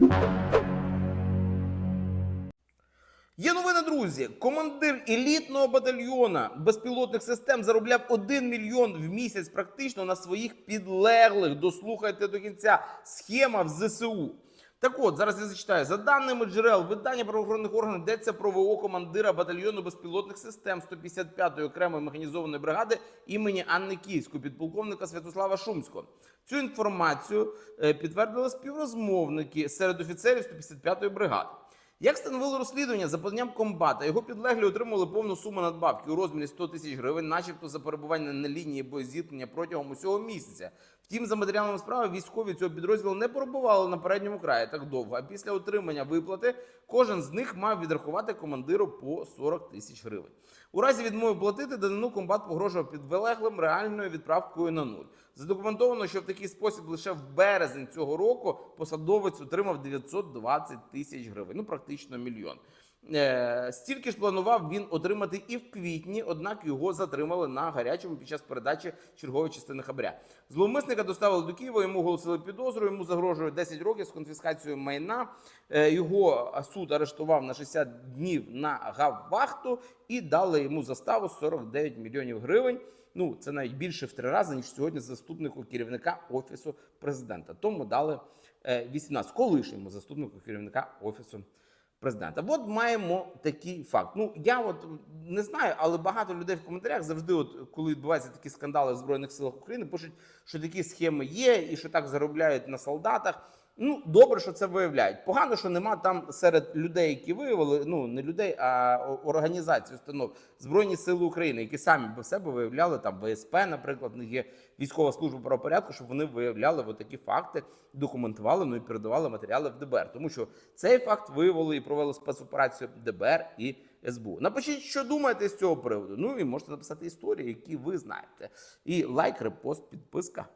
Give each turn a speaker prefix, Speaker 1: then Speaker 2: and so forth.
Speaker 1: Є новини, друзі. Командир елітного батальйона безпілотних систем заробляв 1 мільйон в місяць практично на своїх підлеглих. Дослухайте до кінця. Схема в ЗСУ. Так от, зараз я зачитаю. За даними джерел видання правоохоронних органів йдеться про ВО командира батальйону безпілотних систем 155-ї окремої механізованої бригади імені Анни Київської, підполковника Святослава Шумського. Цю інформацію е, підтвердили співрозмовники серед офіцерів 155-ї бригади. Як встановило розслідування, за поданням комбата, його підлеглі отримали повну суму надбавки у розмірі 100 тисяч гривень, начебто за перебування на лінії боєзіткнення протягом усього місяця. Втім, за матеріалами справи військові цього підрозділу не перебували на передньому краї так довго. А після отримання виплати кожен з них мав відрахувати командиру по 40 тисяч гривень. У разі відмови платити данину комбат погрожував підвелеглим реальною відправкою на нуль. Задокументовано, що в такий спосіб лише в березень цього року посадовець отримав 920 тисяч гривень, ну практично мільйон. Е, стільки ж планував він отримати і в квітні, однак його затримали на гарячому під час передачі чергової частини хабаря. Зловмисника доставили до Києва, йому оголосили підозру, йому загрожує 10 років з конфіскацією майна. Е, його суд арештував на 60 днів на гаввахту і дали йому заставу 49 мільйонів гривень. Ну, це навіть більше в три рази, ніж сьогодні заступнику керівника офісу президента. Тому дали е, 18 колишньому заступнику керівника офісу президента. От маємо такий факт. Ну я от не знаю, але багато людей в коментарях завжди, от коли відбуваються такі скандали в збройних силах України, пишуть, що такі схеми є, і що так заробляють на солдатах. Ну, добре, що це виявляють. Погано, що нема там серед людей, які виявили, ну не людей, а організацій, установ Збройні Сили України, які самі в себе виявляли там ВСП, наприклад, них є військова служба правопорядку, щоб вони виявляли от такі факти, документували, ну і передавали матеріали в ДБР. Тому що цей факт виявили і провели спецоперацію ДБР і СБУ. Напишіть, що думаєте з цього приводу. Ну і можете написати історії, які ви знаєте. І лайк, репост, підписка.